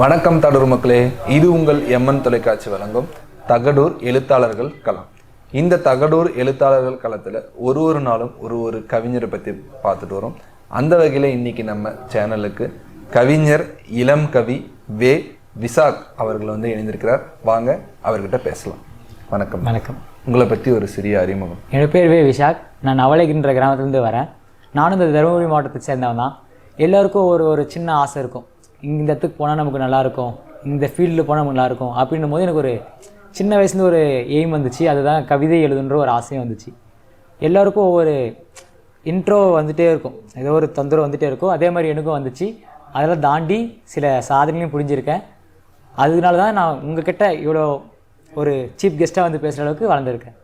வணக்கம் தடூர் மக்களே. இது உங்கள் எம்என் தொலைக்காட்சி வழங்கும் தகடூர் எழுத்தாளர்கள் களம். இந்த தகடூர் எழுத்தாளர்கள் களத்தில் ஒரு ஒரு நாளும் ஒரு ஒரு கவிஞரை பற்றி பார்த்துட்டு வரோம். அந்த வகையில் இன்னைக்கு நம்ம சேனலுக்கு கவிஞர் இளம் கவி வே விசாக் அவர்கள் வந்து இணைந்திருக்கிறார். வாங்க அவர்கிட்ட பேசலாம். வணக்கம். வணக்கம். உங்களை பற்றி ஒரு சிறிய அறிமுகம். என்னோட பேர் வே விஷாக் நான் நவலைகின்ற கிராமத்துலேருந்து வரேன். நானும் இந்த தருமபுரி மாவட்டத்தை சேர்ந்தவன் தான். எல்லாருக்கும் ஒரு ஒரு சின்ன ஆசை இருக்கும். இந்த இடத்துக்கு போனால் நமக்கு நல்லாயிருக்கும். இந்த ஃபீல்டில் போனால் நமக்கு நல்லாயிருக்கும். அப்படின்னும் போது எனக்கு ஒரு சின்ன வயசுலேருந்து ஒரு எய்ம் வந்துச்சு. அதுதான் கவிதை எழுதுன்ற ஒரு ஆசையும் வந்துச்சு. எல்லாருக்கும் ஒவ்வொரு இன்ட்ரோ வந்துகிட்டே இருக்கும். ஏதோ ஒரு தொந்தரவு வந்துகிட்டே இருக்கும். அதே மாதிரி எனக்கும் வந்துச்சு. அதெல்லாம் தாண்டி சில சாதனைகளையும் புரிஞ்சிருக்கேன். அதனால தான் நான் உங்ககிட்ட இவ்வளோ ஒரு சீஃப் கெஸ்ட்டாக வந்து பேசுகிற அளவுக்கு வளர்ந்துருக்கேன்.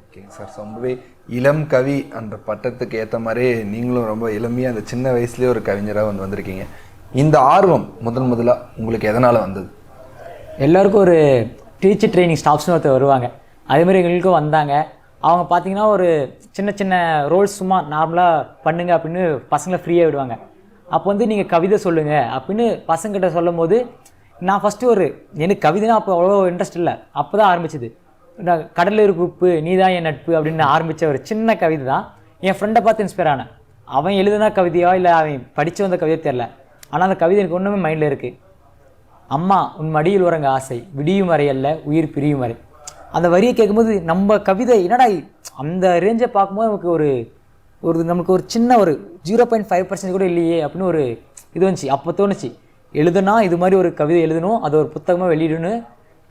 Okay sir. ரொம்பவே இளம் கவி அந்த பட்டத்துக்கு ஏற்ற மாதிரி நீங்களும் ரொம்ப இளமையாக அந்த சின்ன வயசுலேயே ஒரு கவிஞராக வந்து வந்திருக்கீங்க. இந்த ஆர்வம் முதன் முதலாக உங்களுக்கு எதனால் வந்தது? எல்லாருக்கும் ஒரு டீச்சர் ட்ரைனிங் ஸ்டாஃப்ஸ்னு ஒருத்தர் வருவாங்க. அதேமாதிரி எங்களுக்கும் வந்தாங்க. அவங்க பார்த்தீங்கன்னா ஒரு சின்ன சின்ன ரோல்ஸ் சும்மா நார்மலாக பண்ணுங்க அப்படின்னு பசங்களை ஃப்ரீயாக விடுவாங்க. அப்போ வந்து நீங்கள் கவிதை சொல்லுங்கள் அப்படின்னு பசங்கிட்ட சொல்லும் போது நான் ஃபஸ்ட்டு ஒரு எனக்கு கவிதைனா அப்போ அவ்வளோ இன்ட்ரெஸ்ட் இல்லை. அப்போ தான் ஆரம்பிச்சது. நான் கடலூர் குப்பு உப்பு நீ தான் என் நட்பு அப்படின்னு ஆரம்பித்த ஒரு சின்ன கவிதை தான். என் ஃப்ரெண்டை பார்த்து இன்ஸ்பயர் ஆனேன். அவன் எழுதுனா கவிதையோ இல்லை அவன் படித்து வந்த கவிதை தெரில ஆனால் அந்த கவிதை எனக்கு ஒன்றுமே மைண்டில் இருக்குது அம்மா உன் மடியில் உறங்க ஆசை விடியும் வரை அல்ல உயிர் பிரியும் வரை. அந்த வரியை கேட்கும்போது நம்ம கவிதை என்னடா அந்த ரேஞ்சை பார்க்கும்போது நமக்கு ஒரு ஒரு நமக்கு ஒரு சின்ன ஒரு ஜீரோ பாயிண்ட் ஃபைவ் பர்சன்ட் கூட இல்லையே அப்படின்னு ஒரு இது வந்துச்சு. அப்போ தோணுச்சு எழுதுனா இது மாதிரி ஒரு கவிதை எழுதணும் அதை ஒரு புத்தகமாக வெளியிடணும்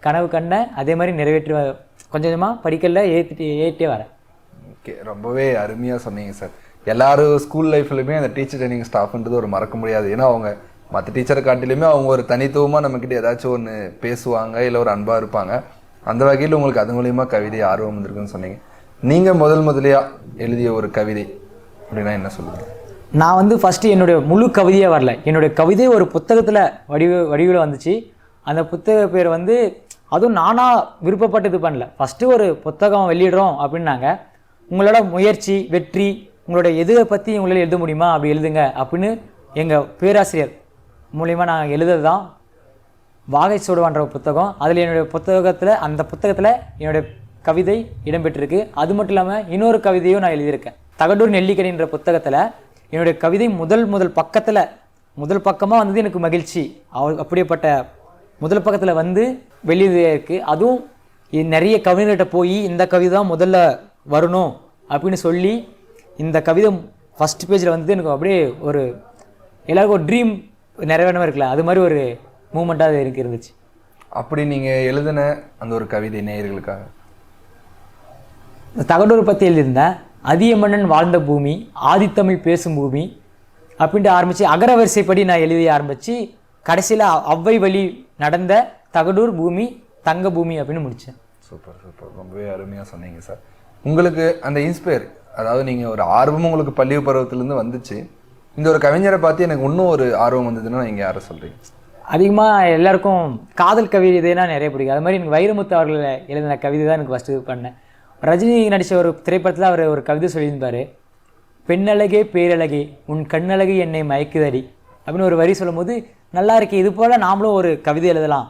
கனவு கண்டேன் அதே மாதிரி நிறைவேற்றி கொஞ்சம் கொஞ்சமாக படிக்கல ஏற்றிட்டு ஏறிட்டே வரேன். ஓகே ரொம்பவே அருமையாக சொன்னீங்க சார். எல்லாரும் ஸ்கூல் லைஃப்லையுமே அந்த டீச்சர் ட்ரைனிங் ஸ்டாஃப்ன்றது ஒரு மறக்க முடியாது. ஏன்னா அவங்க மற்ற டீச்சரை காட்டிலையுமே அவங்க ஒரு தனித்துவமாக நம்மக்கிட்ட ஏதாச்சும் ஒன்று பேசுவாங்க இல்லை ஒரு அன்பாக இருப்பாங்க. அந்த வகையில் உங்களுக்கு அது மூலியமாக கவிதை ஆர்வம் வந்திருக்குன்னு சொன்னீங்க. நீங்கள் முதல் முதலியாக எழுதிய ஒரு கவிதை அப்படின்னா என்ன சொல்லுங்கள் நான் வந்து ஃபஸ்ட்டு என்னுடைய முழு கவிதையாக வரல. என்னுடைய கவிதை ஒரு புத்தகத்தில் வடிவ வடிவில் வந்துச்சு. அந்த புத்தக பேர் வந்து அதுவும் நானாக விருப்பப்பட்டு இது பண்ணல. ஃபஸ்ட்டு ஒரு புத்தகம் வெளியிடுறோம் அப்படின்னாங்க. உங்களோட முயற்சி வெற்றி உங்களுடைய எதை பற்றி உங்களால் எழுத முடியுமா? அப்படி எழுதுங்க. அப்படின்னு எங்கள் பேராசிரியர் மூலிமா நான் எழுதுறது தான் வாகை சூடுவான்ற ஒரு புத்தகம். அதில் என்னுடைய புத்தகத்தில் அந்த புத்தகத்தில் என்னுடைய கவிதை இடம்பெற்றிருக்கு. அது மட்டும் இல்லாமல் இன்னொரு கவிதையும் நான் எழுதியிருக்கேன். தகடூர் நெல்லிக்கடின்ற புத்தகத்தில் என்னுடைய கவிதை முதல் முதல் பக்கத்தில் முதல் பக்கமாக வந்தது எனக்கு மகிழ்ச்சி. அவ அப்படியேப்பட்ட முதல் பக்கத்தில் வந்து வெளியே இருக்குது அதுவும் நிறைய கவிஞர்கிட்ட போய் இந்த கவிதை தான் முதல்ல வரணும் அப்படின்னு சொல்லி இந்த கவிதை ஃபஸ்ட் பேஜில் வந்து எனக்கு அப்படியே ஒரு எல்லாருக்கும் ஒரு ட்ரீம் நிறைவேறமாக இருக்குல்ல அது மாதிரி ஒரு மூமெண்ட்டாக அது எனக்கு இருந்துச்சு. அப்படி நீங்கள் எழுதின அந்த ஒரு கவிதை நேயர்களுக்காக? தகடூர் பற்றி எழுதியிருந்தேன். அதிய மன்னன் வாழ்ந்த பூமி ஆதித்தமிழ் பேசும் பூமி அப்படின்ட்டு ஆரம்பித்து அகர வரிசைப்படி நான் எழுதி ஆரம்பித்து கடைசியில் அவ்வை வழி நடந்த தகடூர் பூமி தங்க பூமி அப்படின்னு முடித்தேன் சூப்பர் சூப்பர். ரொம்பவே அருமையாக சொன்னீங்க சார். உங்களுக்கு அந்த இன்ஸ்பயர் அதாவது நீங்கள் ஒரு ஆர்வம் உங்களுக்கு பள்ளி பருவத்திலேருந்து வந்துச்சு. இந்த ஒரு கவிஞரை பார்த்து எனக்கு இன்னும் ஒரு ஆர்வம் வந்ததுன்னா நீங்கள் யாரை சொல்கிறீங்க அதிகமாக எல்லாருக்கும் காதல் கவிதைனா நிறைய பிடிக்கும். அது மாதிரி எனக்கு வைரமுத்து அவர்கள் எழுதின கவிதை தான் எனக்கு ஃபஸ்ட்டு பண்ணேன். ரஜினி நடித்த ஒரு திரைப்படத்தில் அவர் ஒரு கவிதை சொல்லியிருந்தார். பெண்ணழகே பேரழகே உன் கண்ணழகு என்னை மயக்குதடி அப்படின்னு ஒரு வரி சொல்லும்போது நல்லா இருக்கு இது போல் நாமளும் ஒரு கவிதை எழுதலாம்.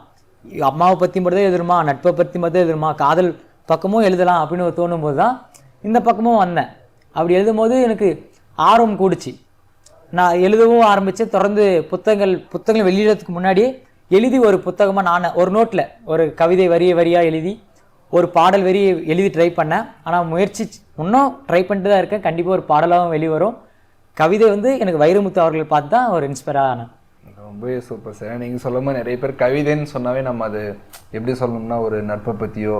அம்மாவை பற்றி மட்டும் தான் எழுதணுமா நட்பை பற்றி மட்டும் எழுதுருமா காதல் பக்கமும் எழுதலாம் அப்படின்னு ஒரு தோணும்போது தான் இந்த பக்கமும் வந்தேன். அப்படி எழுதும்போது எனக்கு ஆர்வம் கூடுச்சு. நான் எழுதவும் ஆரம்பித்து தொடர்ந்து புத்தகங்கள் புத்தகங்கள் வெளியிடறதுக்கு முன்னாடியே எழுதி ஒரு புத்தகமாக நான் ஒரு நோட்டில் ஒரு கவிதை வரிய வரியாக எழுதி ஒரு பாடல் வரி எழுதி ட்ரை பண்ணேன். ஆனால் முயற்சி இன்னும் ட்ரை பண்ணிட்டு தான் இருக்கேன். கண்டிப்பாக ஒரு பாடலாகவும் வெளிவரும். கவிதை வந்து எனக்கு வைரமுத்து அவர்கள் பார்த்து தான் ஒரு இன்ஸ்பயராக ஆனேன். ரொம்பவே சூப்பர் சார் நீங்கள் சொல்லும் போது நிறைய பேர் கவிதைன்னு சொன்னாவே நம்ம அது எப்படி சொல்லணும்னா ஒரு நட்பை பற்றியோ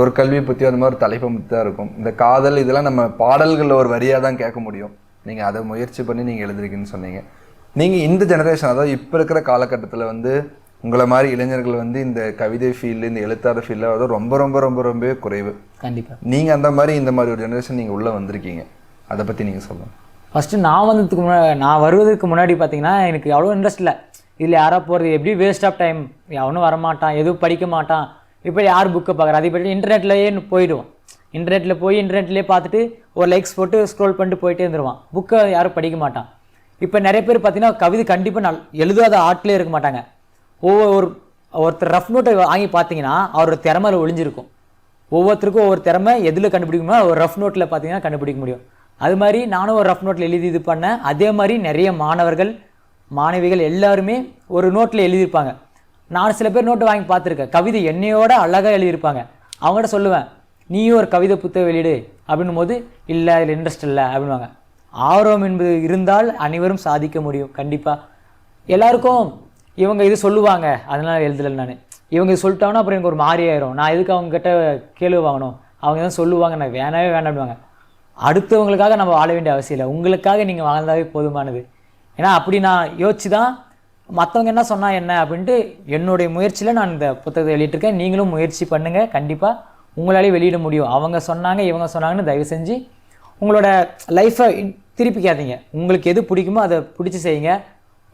ஒரு கல்வியை பற்றியோ அந்த மாதிரி தலைப்பை பற்றி தான் இருக்கும். இந்த காதல் இதெல்லாம் நம்ம பாடல்களில் ஒரு வரியாக தான் கேட்க முடியும். நீங்கள் அதை முயற்சி பண்ணி நீங்கள் எழுதுறீங்கன்னு சொன்னீங்க. நீங்கள் இந்த ஜெனரேஷன் அதாவது இப்போ இருக்கிற காலகட்டத்தில் வந்து உங்களை மாதிரி இளைஞர்கள் வந்து இந்த கவிதை ஃபீல்டு இந்த எழுத்தாளர் ஃபீல்டில் வந்து ரொம்ப ரொம்ப ரொம்ப ரொம்பவே குறைவு. கண்டிப்பாக நீங்கள் அந்த மாதிரி இந்த மாதிரி ஒரு ஜெனரேஷன் நீங்கள் உள்ளே வந்திருக்கீங்க. அதை பற்றி நீங்கள் சொல்லுங்கள் ஃபஸ்ட்டு நான் வந்ததுக்கு முன்னாடி நான் வருவதற்கு முன்னாடி பார்த்தீங்கன்னா எனக்கு அவ்வளோ இன்ட்ரெஸ்ட் இல்லை. இதில் யாரா போகிறது எப்படி வேஸ்ட் ஆஃப் டைம் அவனும் வரமாட்டான் எதுவும் படிக்க மாட்டான். இப்போ யார் புக்கை பார்க்குறா? அதை பற்றி இன்டர்நெட்லேயே போயிடுவோம் இன்டர்நெட்டில் போய் இன்டர்நெட்லேயே பார்த்துட்டு ஒரு லைக்ஸ் போட்டு ஸ்க்ரோல் பண்ணிட்டு போயிட்டே இருந்துருவான். புக்கை யாரும் படிக்க மாட்டான். இப்போ நிறைய பேர் பார்த்தீங்கன்னா கவிதை கண்டிப்பாக நல் எழுதாத ஆட்களே இருக்க மாட்டாங்க. ஒவ்வொரு ஒருத்தர் ரஃப் நோட்டை வாங்கி பார்த்தீங்கன்னா அவரோட திறமையில் ஒளிஞ்சிருக்கும். ஒவ்வொருத்தருக்கும் ஒவ்வொரு திறமை எதில் கண்டுபிடிக்குமோ ஒரு ரஃப் நோட்டில் பார்த்தீங்கன்னா கண்டுபிடிக்க முடியும். அது மாதிரி நானும் ஒரு ரஃப் நோட்டில் எழுதி இது பண்ணேன். அதே மாதிரி நிறைய மாணவர்கள் மாணவிகள் எல்லாருமே ஒரு நோட்டில் எழுதியிருப்பாங்க. நான் சில பேர் நோட்டு வாங்கி பார்த்துருக்கேன். கவிதை என்னையோட அழகாக எழுதியிருப்பாங்க. அவங்ககிட்ட சொல்லுவேன் நீயும் ஒரு கவிதை புத்தகம் வெளியிடு அப்படின்னும் போது இல்லை அதில் இன்ட்ரெஸ்ட் இல்லை அப்படின்வாங்க ஆர்வம் என்பது இருந்தால் அனைவரும் சாதிக்க முடியும் கண்டிப்பாக எல்லாருக்கும் இவங்க இது சொல்லுவாங்க அதனால் எழுதலை நான். இவங்க இது சொல்லிட்டாங்கன்னா அப்புறம் எனக்கு ஒரு மாறி ஆயிரும். நான் எதுக்கு அவங்கக்கிட்ட கேள்வி வாங்கணும்? அவங்க தான் சொல்லுவாங்க நான் வேணவே வேண்டாம்னுவாங்க அடுத்தவங்களுக்காக நம்ம வாழ வேண்டிய அவசியம் இல்லை. உங்களுக்காக நீங்கள் வாழ்ந்தாவே போதுமானது. ஏன்னா அப்படி நான் யோசிச்சு தான் மற்றவங்க என்ன சொன்னா என்ன அப்படின்ட்டு என்னுடைய முயற்சியில் நான் இந்த புத்தகத்தை வெளியிட்டிருக்கேன். நீங்களும் முயற்சி பண்ணுங்கள் கண்டிப்பாக உங்களாலே வெளியிட முடியும். அவங்க சொன்னாங்க இவங்க சொன்னாங்கன்னு தயவு செஞ்சு உங்களோட லைஃப்பை திருப்பிக்காதீங்க. உங்களுக்கு எது பிடிக்குமோ அதை பிடிச்சி செய்யுங்க.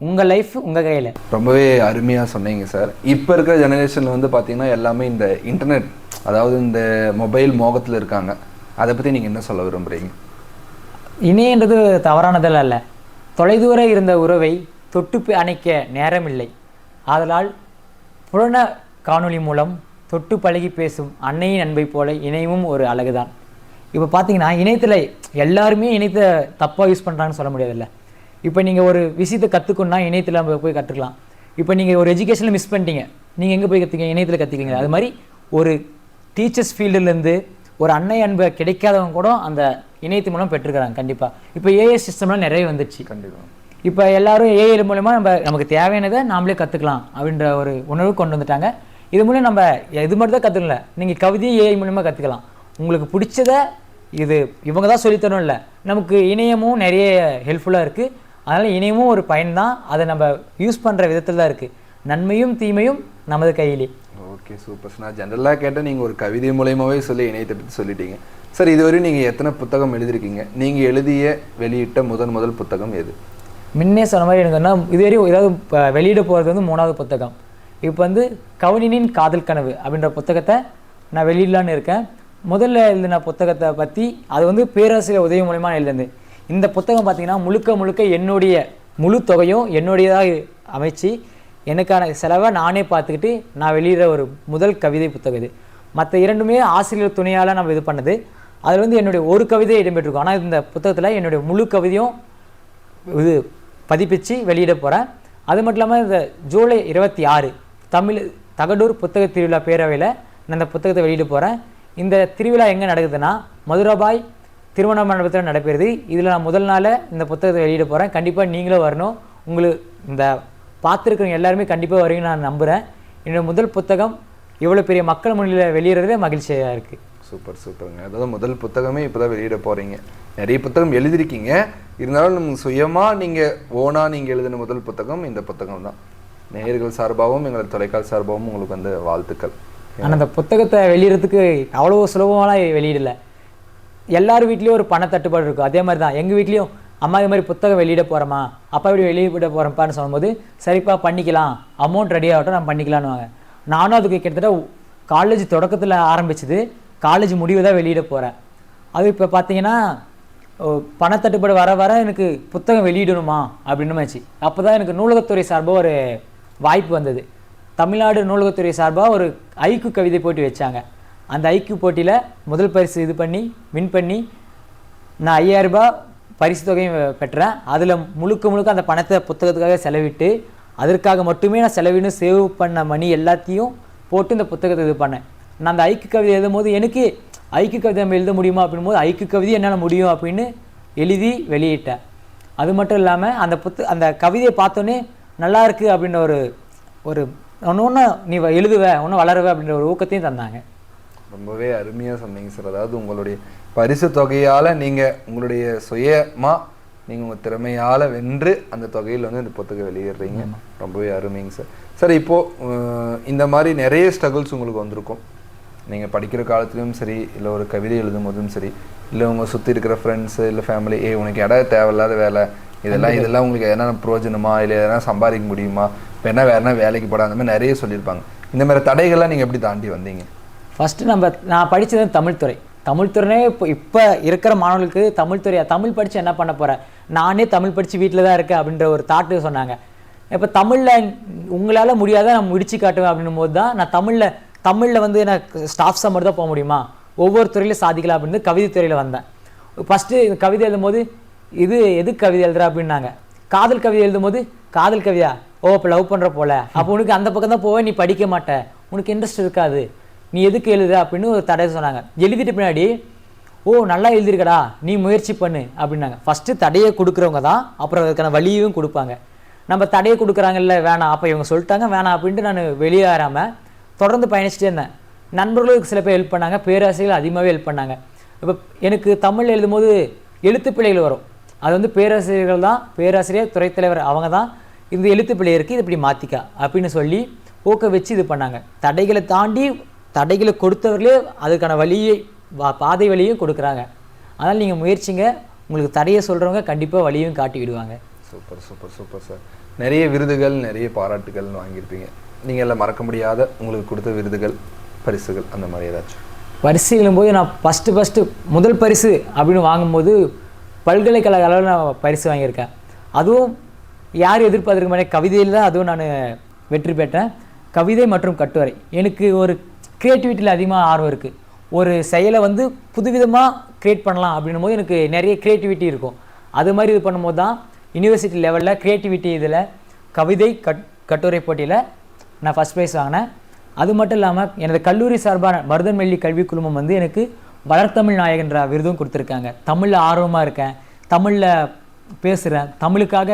உங்கள் லைஃப் உங்கள் கையில். ரொம்பவே அருமையாக சொன்னீங்க சார் இப்போ இருக்கிற ஜெனரேஷனில் வந்து பார்த்தீங்கன்னா எல்லாமே இந்த இன்டர்நெட் அதாவது இந்த மொபைல் மோகத்தில் இருக்காங்க. அதை பற்றி நீங்கள் என்ன சொல்ல விரும்புகிறீங்க இணையன்றது தவறானதல்ல அல்ல தொலைதூர இருந்த உறவை தொட்டு அணைக்க நேரமில்லை. ஆதலால் புலன காணொளி மூலம் தொட்டு பழகி பேசும் அன்னையின் அன்பை போல இணையமும் ஒரு அழகுதான். இப்போ பார்த்தீங்கன்னா இணையத்தில் எல்லாருமே இணையத்தை தப்பாக யூஸ் பண்ணுறாங்கன்னு சொல்ல முடியாதுல்ல. இப்போ நீங்கள் ஒரு விஷயத்தை கற்றுக்கணுன்னா இணையத்தில் நம்ம போய் கற்றுக்கலாம் இப்போ நீங்கள் ஒரு எஜுகேஷனில் மிஸ் பண்ணிட்டீங்க. நீங்கள் எங்கே போய் கற்றுக்கீங்க இணையத்தில் கற்றுக்கீங்க அது மாதிரி ஒரு டீச்சர்ஸ் ஃபீல்டுலேருந்து ஒரு அன்னை அன்பை கிடைக்காதவங்க கூட அந்த இணையத்து மூலம் பெற்றுக்கிறாங்க கண்டிப்பாக இப்போ ஏஏ சிஸ்டம்லாம் நிறைய வந்துடுச்சு கண்டிப்பாக இப்போ எல்லாரும் ஏஐ மூலமா நம்ம நமக்கு தேவையானதை நாமளே கற்றுக்கலாம் அப்படின்ற ஒரு உணர்வு கொண்டு வந்துட்டாங்க. இது மூலம் நம்ம இது மட்டும் தான் கற்றுக்கல நீங்கள் கவிதையும் ஏஐ மூலமா கற்றுக்கலாம் உங்களுக்கு பிடிச்சத இது இவங்க தான் சொல்லித்தரும் இல்லை. நமக்கு இணையமும் நிறைய ஹெல்ப்ஃபுல்லாக இருக்குது அதனால் இணையமும் ஒரு பயன்தான் அதை நம்ம யூஸ் பண்ணுற விதத்தில் தான் இருக்குது நன்மையும் தீமையும் நமது கையிலே. ஓகே சூப்பர் நான் ஜென்ரலாக கேட்டால் நீங்கள் ஒரு கவிதை மூலயமாவே சொல்லி இணையத்தை பற்றி சொல்லிட்டீங்க. சார் இதுவரை நீங்கள் எத்தனை புத்தகம் எழுதியிருக்கீங்க? நீங்கள் எழுதிய வெளியிட்ட முதன் முதல் புத்தகம் எது? முன்னே சொன்ன மாதிரி எனக்கு என்ன இதுவரையும் ஏதாவது இப்போ வெளியிட போகிறது வந்து மூணாவது புத்தகம். இப்போ வந்து கவுனினின் காதல் கனவு அப்படின்ற புத்தகத்தை நான் வெளியிடலான்னு இருக்கேன். முதல்ல எழுதின புத்தகத்தை பற்றி அது வந்து பேராசிரியர் உதவி மூலயமா எழுதுனது. இந்த புத்தகம் பார்த்திங்கன்னா முழுக்க முழுக்க என்னுடைய முழு தொகையும் என்னுடையதாக அமைச்சு எனக்கான செலவை நானே பார்த்துக்கிட்டு நான் வெளியிடுற ஒரு முதல் கவிதை புத்தகம் இது. மற்ற இரண்டுமே ஆசிரியர் துணையால் நம்ம இது பண்ணது. அதில் வந்து என்னுடைய ஒரு கவிதை இடம்பெற்றிருக்கும். ஆனால் இந்த புத்தகத்தில் என்னுடைய முழு கவிதையும் இது பதிப்பிச்சு வெளியிட போகிறேன் அது மட்டும் இல்லாமல் இந்த ஜூலை இருபத்தி ஆறு தமிழ் தகடூர் புத்தக திருவிழா பேரவையில் நான் இந்த புத்தகத்தை வெளியிட போகிறேன் இந்த திருவிழா எங்கே நடக்குதுன்னா மதுராபாய் திருமண மண்டபத்தில் நடைபெறுது. இதில் நான் முதல் நாள் இந்த புத்தகத்தை வெளியிட போகிறேன் கண்டிப்பாக நீங்களும் வரணும். உங்களுக்கு இந்த பார்த்துருக்குறவங்க எல்லாருமே கண்டிப்பாக வருவீங்கன்னு நான் நம்புகிறேன் என்னோட முதல் புத்தகம் இவ்வளோ பெரிய மக்கள் முன்னிலையில் வெளியிடுறதே மகிழ்ச்சியாக இருக்குது சூப்பர் சூப்பருங்க. அதாவது முதல் புத்தகமே இப்போ தான் வெளியிட போகிறீங்க நிறைய புத்தகம் எழுதியிருக்கீங்க. இருந்தாலும் நம்ம சுயமாக நீங்கள் ஓனாக நீங்கள் எழுதின முதல் புத்தகம் இந்த புத்தகம் தான் நேயர்கள் சார்பாகவும் எங்கள் தொலைக்கால் சார்பாகவும் உங்களுக்கு வந்து வாழ்த்துக்கள். ஆனால் அந்த புத்தகத்தை வெளியிடறதுக்கு அவ்வளோ சுலபமாலாம் வெளியிடல. எல்லார் வீட்லேயும் ஒரு பண தட்டுப்பாடு இருக்கும். அதே மாதிரி தான் எங்கள் வீட்லேயும் அம்மா இது மாதிரி புத்தகம் வெளியிட போகிறோமா அப்பா இப்படி வெளியிட போகிறப்பான்னு சொல்லும்போது சரிப்பா பண்ணிக்கலாம். அமௌண்ட் ரெடி ஆகட்டும் நான் பண்ணிக்கலான்னுவாங்க நானும் அதுக்கு கிட்டத்தட்ட காலேஜ் தொடக்கத்தில் ஆரம்பிச்சது காலேஜ் முடிவு தான் வெளியிட போகிறேன் அது இப்போ பார்த்தீங்கன்னா பணத்தட்டுப்பாடு வர வர எனக்கு புத்தகம் வெளியிடணுமா அப்படின்னுமாச்சு. அப்போ தான் எனக்கு நூலகத்துறை சார்பாக ஒரு வாய்ப்பு வந்தது. தமிழ்நாடு நூலகத்துறை சார்பாக ஒரு ஐக்கு கவிதை போட்டி வச்சாங்க. அந்த ஐக்கு போட்டியில் முதல் பரிசு இது பண்ணி வின் பண்ணி நான் ஐயாயிரம் ரூபாய் பரிசு தொகையும் பெற்றேன். அதில் முழுக்க முழுக்க அந்த பணத்தை புத்தகத்துக்காக செலவிட்டு அதற்காக மட்டுமே நான் செலவின்னு சேவ் பண்ண மணி எல்லாத்தையும் போட்டு இந்த புத்தகத்தை இது பண்ணேன். நான் அந்த ஐக்கு கவிதை எழுதும் போது எனக்கு ஐக்கு கவிதை நம்ம எழுத முடியுமா அப்படின்னும் போது ஐக்கு கவிதை என்னால் முடியும் அப்படின்னு எழுதி வெளியிட்டேன். அது மட்டும் இல்லாமல் அந்த புத்த அந்த கவிதையை பார்த்தோன்னே நல்லா இருக்கு அப்படின்ற ஒரு ஒரு ஒன்று ஒன்று நீ எழுதுவ ஒன்றும் வளருவ அப்படின்ற ஒரு ஊக்கத்தையும் தந்தாங்க. ரொம்பவே அருமையாக சொன்னீங்க சார். அதாவது உங்களுடைய பரிசு தொகையால் நீங்கள் உங்களுடைய சுயமாக நீங்கள் உங்கள் திறமையால் வென்று அந்த தொகையில் வந்து இந்த புத்தகம் வெளியிடுறீங்க. ரொம்பவே அருமைங்க சார். சார் இப்போது இந்த மாதிரி நிறைய ஸ்ட்ரகிள்ஸ் உங்களுக்கு வந்திருக்கும். நீங்கள் படிக்கிற காலத்துலையும் சரி இல்லை ஒரு கவிதை எழுதும் போதும் சரி இல்லை உங்கள் சுற்றி இருக்கிற ஃப்ரெண்ட்ஸு இல்லை ஃபேமிலி ஏ உனக்கு இடம் தேவையில்லாத வேலை இதெல்லாம் இதெல்லாம் உங்களுக்கு எதனா பிரயோஜனமா இல்லை எதனா சம்பாதிக்க முடியுமா இப்போ என்ன வேறனா வேலைக்கு போட அந்த மாதிரி நிறைய சொல்லியிருப்பாங்க. இந்த மாதிரி தடைகள்லாம் நீங்கள் எப்படி தாண்டி வந்தீங்க? ஃபஸ்ட்டு நம்ம நான் படித்தது தமிழ்துறை தமிழ்துறைனே இப்போ இப்போ இருக்கிற மாணவர்களுக்கு தமிழ்துறை தமிழ் படித்து என்ன பண்ண போகிறேன் நானே தமிழ் படித்து வீட்டில் தான் இருக்கேன் அப்படின்ற ஒரு தாட்டு சொன்னாங்க. இப்போ தமிழில் உங்களால் முடியாத நான் முடிச்சு காட்டுவேன் அப்படின்னும் போது தான் நான் தமிழில் தமிழில் வந்து எனக்கு ஸ்டாஃப்ஸாக மட்டும் தான் போக முடியுமா? ஒவ்வொரு துறையிலும் சாதிக்கலாம் அப்படின்னு கவிதை துறையில் வந்தேன். ஃபஸ்ட்டு கவிதை எழுதும்போது இது எதுக்கு கவிதை எழுதுற அப்படின்னாங்க. காதல் கவிதை எழுதும்போது காதல் கவிதா? ஓ இப்போ லவ் பண்ணுற போல. அப்போ உனக்கு அந்த பக்கம் தான் போவே நீ படிக்க மாட்டேன் உனக்கு இன்ட்ரெஸ்ட் இருக்காது. நீ எதுக்கு எழுதுற அப்படின்னு ஒரு தடை சொன்னாங்க. எழுதிட்டு பின்னாடி ஓ நல்லா எழுதிருக்கடா. நீ முயற்சி பண்ணு அப்படின்னாங்க. ஃபஸ்ட்டு தடையை கொடுக்குறவங்க தான் அப்புறம் அதுக்கான வழியும் கொடுப்பாங்க. நம்ம தடையை கொடுக்குறாங்கல்ல வேணாம். அப்போ இவங்க சொல்லிட்டாங்க வேணாம் அப்படின்ட்டு நான் வெளியேறாமல் தொடர்ந்து பயணிச்சுட்டே இருந்தேன். நண்பர்களுக்கு சில பேர் ஹெல்ப் பண்ணாங்க. பேராசிரியர்கள் அதிகமாகவே ஹெல்ப் பண்ணாங்க. இப்போ எனக்கு தமிழ் எழுதும்போது எழுத்து வரும். அது வந்து பேராசிரியர்கள் தான் பேராசிரியர் துறைத்தலைவர் அவங்க தான் இந்த எழுத்து இருக்குது இது இப்படி மாற்றிக்கா அப்படின்னு சொல்லி ஊக்க வச்சு இது பண்ணாங்க. தடைகளை தாண்டி தடைகளை கொடுத்தவர்களே அதுக்கான வழியை பாதை வழியும் கொடுக்குறாங்க. அதனால் நீங்கள் முயற்சிங்க. உங்களுக்கு தடையை சொல்கிறவங்க கண்டிப்பாக வழியும் காட்டி விடுவாங்க. Super super super sir. நிறைய விருதுகள் நிறைய பாராட்டுகள் வாங்கியிருப்பீங்க. நீங்கள் எல்லாம் மறக்க முடியாத உங்களுக்கு கொடுத்த விருதுகள் பரிசுகள் அந்த மாதிரி ஏதாச்சும்? பரிசுகளும் போது நான் ஃபஸ்ட்டு ஃபஸ்ட்டு முதல் பரிசு அப்படின்னு வாங்கும்போது பல்கலைக்கழக அளவில் நான் பரிசு வாங்கியிருக்கேன். அதுவும் யார் எதிர்பார்த்துருக்க மாதிரி கவிதையில் தான் அதுவும் நான் வெற்றி பெற்றேன். கவிதை மற்றும் கட்டுரை. எனக்கு ஒரு க்ரியேட்டிவிட்டியில் அதிகமாக ஆர்வம் இருக்குது ஒரு செயலை வந்து புதுவிதமாக க்ரியேட் பண்ணலாம் அப்படின்னும் போது எனக்கு நிறைய க்ரியேட்டிவிட்டி இருக்கும். அது மாதிரி இது பண்ணும்போது தான் யூனிவர்சிட்டி லெவலில் க்ரியேட்டிவிட்டி இதில் கவிதை கட் கட்டுரை போட்டியில் நான் ஃபஸ்ட் ப்ரைஸ் வாங்கினேன். அது மட்டும் இல்லாமல் எனது கல்லூரி சார்பான மருதன்மெல்லி கல்வி குழுமம் வந்து எனக்கு வளர்த்தமிழ் நாயகன்ற விருதும் கொடுத்துருக்காங்க. தமிழில் ஆர்வமாக இருக்கேன். தமிழில் பேசுகிறேன் தமிழுக்காக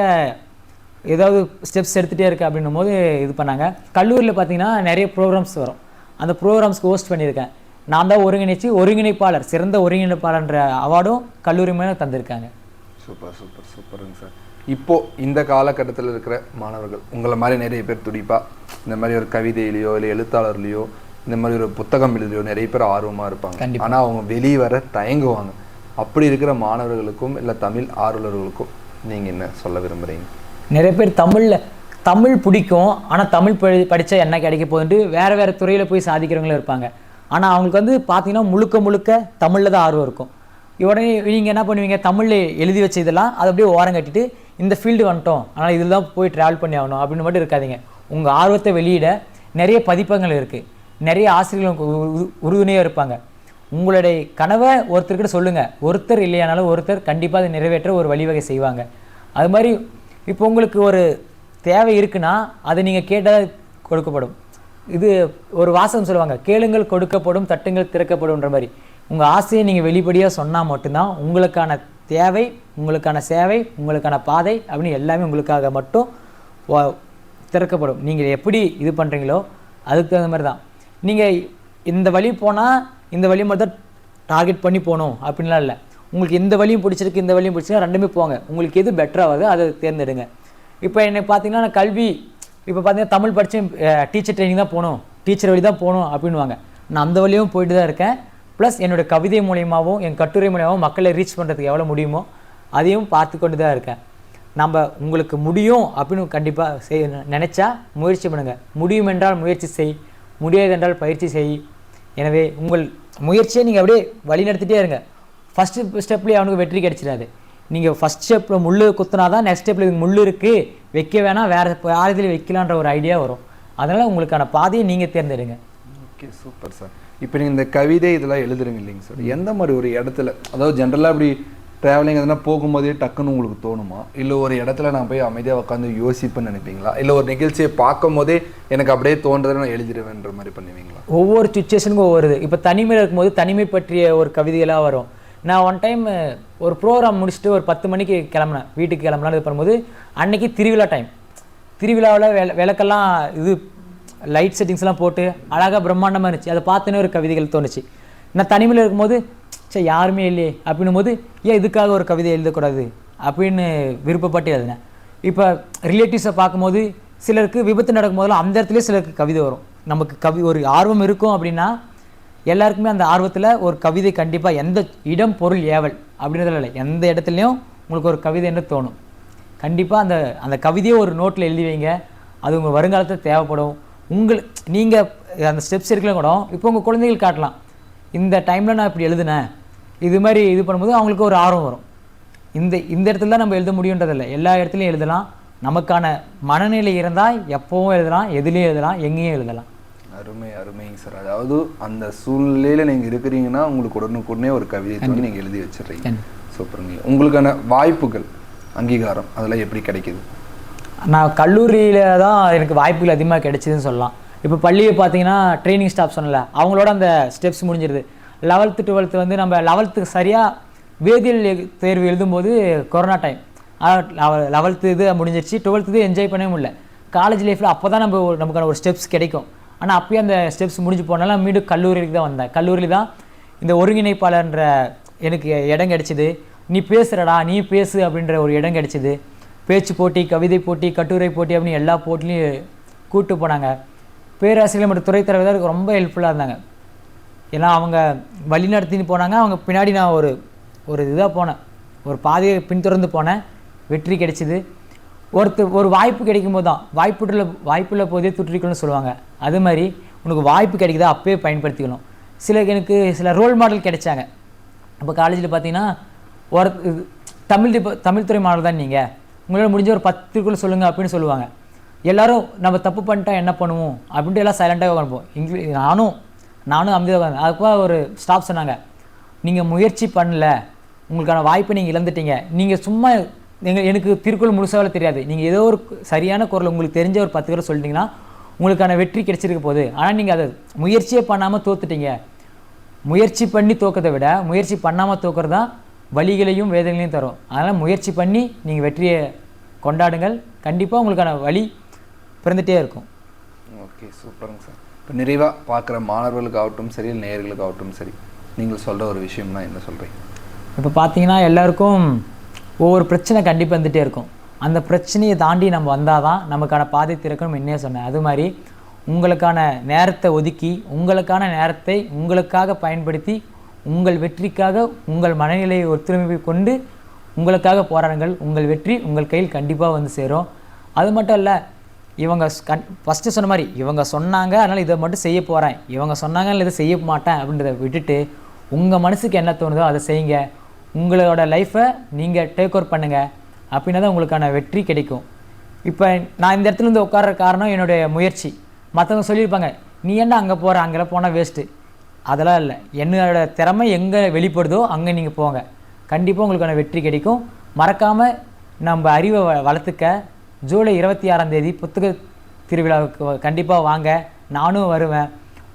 ஏதாவது ஸ்டெப்ஸ் எடுத்துகிட்டே இருக்கேன் அப்படின்னும் போது இது பண்ணாங்க. கல்லூரியில் பார்த்திங்கன்னா நிறைய ப்ரோக்ராம்ஸ் வரும். அந்த ப்ரோக்ராம்ஸ்க்கு ஹோஸ்ட் பண்ணியிருக்கேன். நான் தான் ஒருங்கிணைச்சு ஒருங்கிணைப்பாளர் சிறந்த ஒருங்கிணைப்பாளர்ன்ற அவார்டும் கல்லூரி மேலே தந்திருக்காங்க. சூப்பர் சூப்பர் சூப்பருங்க சார். இப்போ இந்த காலகட்டத்தில் இருக்கிற மாணவர்கள் உங்களை மாதிரி நிறைய பேர் துடிப்பா இந்த மாதிரி ஒரு கவிதையிலையோ இல்லை எழுத்தாளர்லையோ இந்த மாதிரி ஒரு புத்தகம் எழுதியோ நிறைய பேர் ஆர்வமா இருப்பாங்க. கண்டிப்பா. ஆனா அவங்க வெளியே வர தயங்குவாங்க. அப்படி இருக்கிற மாணவர்களுக்கும் இல்லை தமிழ் ஆர்வலர்களுக்கும் நீங்க என்ன சொல்ல விரும்புறீங்க? நிறைய பேர் தமிழில் தமிழ் பிடிக்கும் ஆனால் தமிழ் படி படித்தா என்ன கிடைக்க போகுதுன்ட்டு வேறு வேறு துறையில் போய் சாதிக்கிறவங்களும் இருப்பாங்க. ஆனால் அவங்களுக்கு வந்து பார்த்தீங்கன்னா முழுக்க முழுக்க தமிழில் தான் ஆர்வம் இருக்கும். உடனே நீங்கள் என்ன பண்ணுவீங்க? தமிழில் எழுதி வச்ச இதெல்லாம் அதை அப்படியே ஓரம் கட்டிட்டு இந்த ஃபீல்டு வந்துட்டோம். ஆனால் இதில் தான் போய் ட்ராவல் பண்ணி ஆகணும். அப்படின்னு மட்டும் இருக்காதீங்க. உங்கள் ஆர்வத்தை வெளியிட நிறைய பதிப்பங்கள் இருக்குது நிறைய ஆசிரியர்கள் உறுதுணையாக இருப்பாங்க. உங்களுடைய கனவை ஒருத்தர்கிட்ட சொல்லுங்கள் ஒருத்தர் இல்லையானாலும் ஒருத்தர் கண்டிப்பாக அதை நிறைவேற்ற ஒரு வழிவகை செய்வாங்க. அது மாதிரி இப்போ உங்களுக்கு ஒரு தேவை இருக்குன்னா அதை நீங்கள் கேட்டால் கொடுக்கப்படும். இது ஒரு வாசகம் சொல்லுவாங்க. கேளுங்கள் கொடுக்கப்படும் தட்டுங்கள் திறக்கப்படும்ன்ற மாதிரி. உங்கள் ஆசையை நீங்கள் வெளிப்படையாக சொன்னால் மட்டும்தான் உங்களுக்கான தேவை உங்களுக்கான சேவை உங்களுக்கான பாதை அப்படின்னு எல்லாமே உங்களுக்காக மட்டும் திறக்கப்படும். நீங்கள் எப்படி இது பண்ணுறீங்களோ அதுக்கு தகுந்த மாதிரி தான். நீங்கள் இந்த வழி போனால் இந்த வழி மட்டும் தான் டார்கெட் பண்ணி போகணும் அப்படின்லாம் இல்லை. உங்களுக்கு இந்த வழியும் பிடிச்சிருக்கு இந்த வழியும் பிடிச்சிருக்கு ரெண்டுமே போங்க. உங்களுக்கு எது பெட்டராகுது அதை தேர்ந்தெடுங்க. இப்போ என்னை பார்த்தீங்கன்னா நான் கல்வி இப்போ பார்த்தீங்கன்னா தமிழ் படித்து டீச்சர் ட்ரைனிங் தான் போகணும். டீச்சர் வழி தான் போகணும் அப்படின்னுவாங்க. நான் அந்த வழியும் போயிட்டு தான் இருக்கேன். ப்ளஸ் என்னோட கவிதை மூலியமாகவும் என் கட்டுரை மூலியமாகவும் மக்களை ரீச் பண்ணுறதுக்கு எவ்வளோ முடியுமோ அதையும் பார்த்து கொண்டு தான் இருக்கேன். நம்ம உங்களுக்கு முடியும் அப்படின்னு கண்டிப்பாக செய் நினச்சா முயற்சி பண்ணுங்கள் முடியும் என்றால் முயற்சி செய் முடியாது என்றால் பயிற்சி செய். எனவே உங்கள் முயற்சியை நீங்கள் அப்படியே வழி நடத்திட்டே இருங்க ஃபஸ்ட்டு ஸ்டெப்லேயே அவனுக்கு வெற்றி கிடைச்சிடாது. நீங்கள் ஃபஸ்ட் ஸ்டெப்பில் முள் குத்துனா தான் நெக்ஸ்ட் ஸ்டெப்பில் இதுக்கு முள் இருக்குது வைக்க வேணாம் வேறு யாரதில் வைக்கலான்ற ஒரு ஐடியா வரும். அதனால் உங்களுக்கான பாதையை நீங்கள் தேர்ந்தெடுங்க. ஓகே சூப்பர் சார் இப்போ நீங்கள் இந்த கவிதை இதெல்லாம் எழுதுறீங்க இல்லைங்க சார். எந்த மாதிரி ஒரு இடத்துல அதாவது ஜென்ரலாக இப்படி ட்ராவலிங் எதனா போகும்போதே டக்குன்னு உங்களுக்கு தோணுமா? இல்லை ஒரு இடத்துல நான் போய் அமைதியாக உட்காந்து யோசிப்பேன்னு நினைப்பீங்களா? இல்லை ஒரு நிகழ்ச்சியை பார்க்கும் போதே எனக்கு அப்படியே தோன்றதை நான் எழுதிடுவேன்ற மாதிரி பண்ணுவீங்களா? ஒவ்வொரு சுச்சுவேஷனுக்கும் ஒவ்வொரு இது. இப்போ தனிமையில் இருக்கும்போது தனிமை பற்றிய ஒரு கவிதைகளாக வரும். நான் ஒன் டைம் ஒரு ப்ரோக்ராம் முடிச்சுட்டு ஒரு பத்து மணிக்கு கிளம்புனேன். வீட்டுக்கு கிளம்பலான்னு இது பண்ணும்போது அன்னைக்கு திருவிழா டைம் திருவிழாவில் விள விளக்கெல்லாம் இது லைட் செட்டிங்ஸ்லாம் போட்டு அழகாக பிரம்மாண்டமாக இருந்துச்சு. அதை பார்த்தோன்னே ஒரு கவிதைகள் தோணுச்சு. நான் தனிமையில் இருக்கும்போது சே யாருமே இல்லையே அப்படின்னும் போது ஏன் இதுக்காக ஒரு கவிதை எழுதக்கூடாது? அப்படின்னு விருப்பப்பட்டு எழுதினேன். இப்போ ரிலேட்டிவ்ஸை பார்க்கும்போது சிலருக்கு விபத்து நடக்கும் போதெல்லாம் அந்த இடத்துலேயே சிலருக்கு கவிதை வரும். நமக்கு கவி ஒரு ஆர்வம் இருக்கும் அப்படின்னா எல்லாருக்குமே அந்த ஆர்வத்தில் ஒரு கவிதை கண்டிப்பாக எந்த இடம் பொருள் ஏவல் அப்படின்றதுல இல்லை. எந்த இடத்துலையும் உங்களுக்கு ஒரு கவிதைன்னு தோணும். கண்டிப்பாக அந்த அந்த கவிதையை ஒரு நோட்டில் எழுதி வைங்க. அது உங்கள் வருங்காலத்தில் தேவைப்படும். உங்கள் நீங்கள் அந்த ஸ்டெப்ஸ் இருக்கலாம் கூட இப்போ உங்கள் குழந்தைகள் காட்டலாம். இந்த டைமில் நான் இப்படி எழுதினேன். இது மாதிரி இது பண்ணும்போது அவங்களுக்கு ஒரு ஆர்வம் வரும். இந்த இந்த இடத்துல தான் நம்ம எழுத முடியுன்றதில்ல எல்லா இடத்துலையும் எழுதலாம். நமக்கான மனநிலை இருந்தால் எப்பவும் எழுதலாம். எதுலேயும் எழுதலாம். எங்கேயும் எழுதலாம். அருமை அருமைங்க சார். அதாவது அந்த சூழ்நிலையில நீங்க இருக்கிறீங்கன்னா உங்களுக்கு உடனுக்குடனே ஒரு கவிதை வந்து நீங்க எழுதி வச்சிடுறீங்க. சூப்பருங்க. உங்களுக்கான வாய்ப்புகள் அங்கீகாரம் அதெல்லாம் எப்படி கிடைக்குது? நான் கல்லூரியில் தான் எனக்கு வாய்ப்புகள் அதிகமாக கிடைச்சிதுன்னு சொல்லலாம். இப்போ பள்ளியை பார்த்தீங்கன்னா ட்ரைனிங் ஸ்டாஃப் சொன்னல அவங்களோட அந்த ஸ்டெப்ஸ் முடிஞ்சிருது. லெவல்த்து டுவெல்த்து வந்து நம்ம லெவல்த்துக்கு சரியாக வேதியியல் தேர்வு எழுதும்போது கொரோனா டைம் லெவல்த்து இது முடிஞ்சிருச்சு டுவெல்த்து இது என்ஜாய் பண்ணவே முடியல. காலேஜ் லைஃப்பில் அப்போ தான் நம்ம நமக்கான ஒரு ஸ்டெப்ஸ் கிடைக்கும். ஆனால் அப்பயே அந்த ஸ்டெப்ஸ் முடிஞ்சு போனாலும் மீண்டும் கல்லூரிக்கு தான் வந்தேன். கல்லூரியில் தான் இந்த ஒருங்கிணைப்பாளர்ன்ற எனக்கு இடம் கிடச்சிது. நீ பேசுகிறடா நீ பேசு அப்படின்ற ஒரு இடம் கிடச்சிது. பேச்சு போட்டி கவிதை போட்டி கட்டுரை போட்டி அப்படின்னு எல்லா போட்டிலையும் கூப்பிட்டு போனாங்க. பேராசிரியர் மற்றும் துறை தலைவர் ரொம்ப ஹெல்ப்ஃபுல்லாக இருந்தாங்க. ஏன்னா அவங்க வழி நடத்தின்னு போனாங்க. அவங்க பின்னாடி நான் ஒரு ஒரு இதாக போனேன். ஒரு பாதையை பின்தொடர்ந்து போனேன். வெற்றி கிடைச்சிது. ஒருத்தர் ஒரு வாய்ப்பு கிடைக்கும் போது தான் வாய்ப்புள்ள வாய்ப்புள்ள போதே துற்றிக்கணும்னு சொல்லுவாங்க. அது மாதிரி உனக்கு வாய்ப்பு கிடைக்குதா அப்பவே பயன்படுத்திக்கணும். சில எனக்கு சில ரோல் மாடல் கிடைச்சாங்க. இப்போ காலேஜில் பார்த்தீங்கன்னா ஒரு இது தமிழ் தமிழ் துறை மாடல் தான் நீங்கள் உங்களால் முடிஞ்ச ஒரு பத்துக்குள்ளே சொல்லுங்கள் அப்படின்னு சொல்லுவாங்க. எல்லோரும் நம்ம தப்பு பண்ணிட்டா என்ன பண்ணுவோம்? அப்படின்ட்டு எல்லாம் சைலண்ட்டாக உட்காந்துப்போம் இங்கிலீஷ் நானும் நானும் அமைதியாக உட்காந்து அதுக்கு ஒரு ஸ்டாஃப் சொன்னாங்க. நீங்கள் முயற்சி பண்ணல. உங்களுக்கான வாய்ப்பை நீங்கள் இழந்துட்டீங்க. நீங்கள் சும்மா எங்கள் எனக்கு திருக்குறள் முழுசாவில் தெரியாது. நீங்கள் ஏதோ ஒரு சரியான குரல் உங்களுக்கு தெரிஞ்ச ஒரு பத்து குரல் சொல்லிட்டீங்கன்னா உங்களுக்கான வெற்றி கிடைச்சிருக்க போகுது. ஆனால் நீங்கள் அதை முயற்சியே பண்ணாமல் தோத்துட்டீங்க. முயற்சி பண்ணி தோக்கத்தை விட முயற்சி பண்ணாமல் தோக்கிறது தான் வழிகளையும் வேதனைகளையும் தரும். அதனால் முயற்சி பண்ணி நீங்கள் வெற்றியை கொண்டாடுங்கள். கண்டிப்பாக உங்களுக்கான வழி பிறந்துட்டே இருக்கும். ஓகே சூப்பருங்க சார். இப்போ நிறைவாக பார்க்குற மாணவர்களுக்காகட்டும் சரி நேயர்களுக்காகட்டும் சரி நீங்கள் சொல்கிற ஒரு விஷயம்னா என்ன சொல்கிறீங்க இப்போ பார்த்தீங்கன்னா எல்லாருக்கும் ஒவ்வொரு பிரச்சனை கண்டிப்பாக வந்துட்டே இருக்கும். அந்த பிரச்சனையை தாண்டி நம்ம வந்தால் தான் நமக்கான பாதை திறக்கணும் என்னே சொன்னேன். அது மாதிரி உங்களுக்கான நேரத்தை ஒதுக்கி உங்களுக்கான நேரத்தை உங்களுக்காக பயன்படுத்தி உங்கள் வெற்றிக்காக உங்கள் மனநிலையை ஒத்துழைப்பை கொண்டு உங்களுக்காக போராடுங்கள். உங்கள் வெற்றி உங்கள் கையில் கண்டிப்பாக வந்து சேரும். அது மட்டும் இல்லை இவங்க கண் ஃபஸ்ட்டு சொன்ன மாதிரி இவங்க சொன்னாங்க அதனால் இதை மட்டும் செய்ய போகிறேன் இவங்க சொன்னாங்க இதை செய்ய மாட்டேன் அப்படின்றத விட்டுட்டு உங்கள் மனசுக்கு என்ன தோணுதோ அதை செய்யுங்க. உங்களோட லைஃப்பை நீங்கள் டேக் ஓவர் பண்ணுங்கள் அப்படின்னா தான் உங்களுக்கான வெற்றி கிடைக்கும். இப்போ நான் இந்த இடத்துல இருந்து உட்கார்ற காரணம் என்னுடைய முயற்சி. மற்றவங்க சொல்லியிருப்பாங்க நீ என்ன அங்கே போகிற அங்கெல்லாம் போனால் வேஸ்ட்டு அதெல்லாம் இல்லை. என்னோட திறமை எங்கே வெளிப்படுதோ அங்கே நீங்கள் போங்க. கண்டிப்பாக உங்களுக்கான வெற்றி கிடைக்கும். மறக்காமல் நம்ம அறிவை வ- வளர்த்துக்க. ஜூலை இருபத்தி ஆறாம் தேதி புத்தக திருவிழாவுக்கு கண்டிப்பாக வாங்க. நானும் வருவேன்.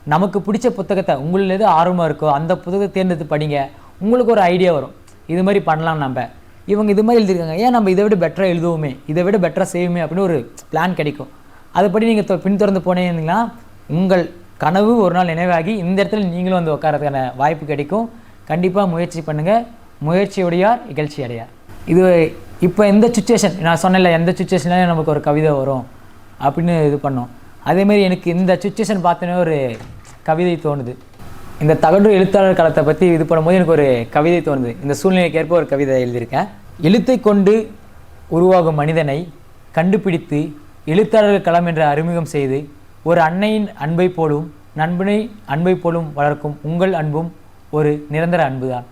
நமக்கு பிடிச்ச புத்தகத்தை உங்களுக்கு எது ஆர்வமாக இருக்கோ அந்த புத்தகத்தை தேர்ந்தெடுத்து படிங்க. உங்களுக்கு ஒரு ஐடியா வரும். இது மாதிரி பண்ணலாம் நம்ம. இவங்க இது மாதிரி எழுதியிருக்காங்க ஏன் நம்ம இதை விட பெட்டராக எழுதுவோமே? இதை விட பெட்டராக செய்வோமே அப்படின்னு ஒரு பிளான் கிடைக்கும். அதுபடி நீங்கள் பின்தொடர்ந்து போனீங்கன்னா உங்கள் கனவு ஒரு நாள் நினைவாகி இந்த இடத்துல நீங்களும் வந்து உட்காரதுக்கான வாய்ப்பு கிடைக்கும். கண்டிப்பாக முயற்சி பண்ணுங்கள் முயற்சியுடையார் இகழ்ச்சி அடையார் இது இப்போ எந்த சுச்சுவேஷன் நான் சொன்னேன்ல எந்த சுச்சுவேஷன்லையும் நமக்கு ஒரு கவிதை வரும் அப்படின்னு இது பண்ணோம். அதேமாரி எனக்கு இந்த சுச்சுவேஷன் பார்த்தோன்னே ஒரு கவிதை தோணுது. இந்த தகடு எழுத்தாளர் காலத்தை பற்றி இது பண்ணும்போது எனக்கு ஒரு கவிதை தோணுது. இந்த சூழ்நிலைக்கு ஏற்ப ஒரு கவிதை எழுதியிருக்கேன். எழுத்தை கொண்டு உருவாகும் மனிதனை கண்டுபிடித்து எழுத்தாளர் களம் என்ற அறிமுகம் செய்து ஒரு அன்னையின் அன்பை போலும் நண்பனை அன்பை போலும் வளர்க்கும் உங்கள் அன்பும் ஒரு நிரந்தர அன்புதான்.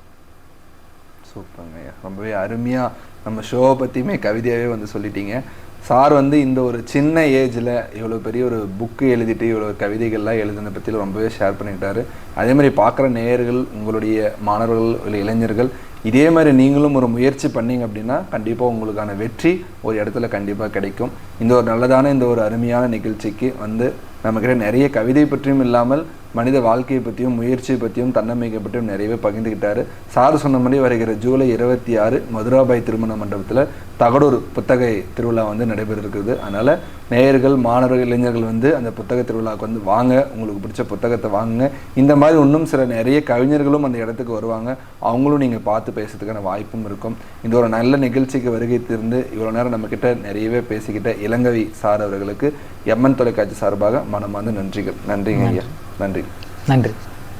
சூப்பருங்க ஐயா. ரொம்பவே அருமையாக நம்ம ஷோவை பற்றியுமே கவிதையாகவே வந்து சொல்லிட்டீங்க. சார் வந்து இந்த ஒரு சின்ன ஏஜில் இவ்வளோ பெரிய ஒரு புக்கு எழுதிட்டு இவ்வளோ கவிதைகள்லாம் எழுதுனதை பற்றி ரொம்பவே ஷேர் பண்ணிக்கிட்டாரு அதே மாதிரி பார்க்குற நேயர்கள் உங்களுடைய மாணவர்கள் இல்லை இளைஞர்கள் இதே மாதிரி நீங்களும் ஒரு முயற்சி பண்ணீங்க அப்படின்னா கண்டிப்பாக உங்களுக்கான வெற்றி ஒரு இடத்துல கண்டிப்பாக கிடைக்கும். இந்த ஒரு நல்லதான இந்த ஒரு அருமையான நிகழ்ச்சிக்கு வந்து நம்மக்கிட்ட நிறைய கவிதை பற்றியும் இல்லாமல் மனித வாழ்க்கையை பற்றியும் முயற்சியை பற்றியும் தன்னம்பிக்கை பற்றியும் நிறையவே பகிர்ந்துக்கிட்டாரு சார் சொன்ன மாதிரி வருகிற ஜூலை இருபத்தி ஆறு மதுராபாய் திருமண மண்டபத்தில் தகடூர் புத்தக திருவிழா வந்து நடைபெற இருக்குது அதனால் நேயர்கள் மாணவர்கள் இளைஞர்கள் வந்து அந்த புத்தக திருவிழாவுக்கு வந்து வாங்க உங்களுக்கு பிடிச்ச புத்தகத்தை வாங்குங்க. இந்த மாதிரி இன்னும் சில நிறைய கவிஞர்களும் அந்த இடத்துக்கு வருவாங்க. அவங்களும் நீங்கள் பார்த்து பேசுறதுக்கான வாய்ப்பும் இருக்கும். இந்த ஒரு நல்ல நிகழ்ச்சிக்கு வருகை திருந்து இவ்வளோ நேரம் நம்மக்கிட்ட நிறையவே பேசிக்கிட்ட இளங்கவி சார் அவர்களுக்கு எம்என் தொலைக்காட்சி சார்பாக மனமார்ந்த நன்றிகள். நன்றிங்க ஐயா. நன்றி. நன்றி.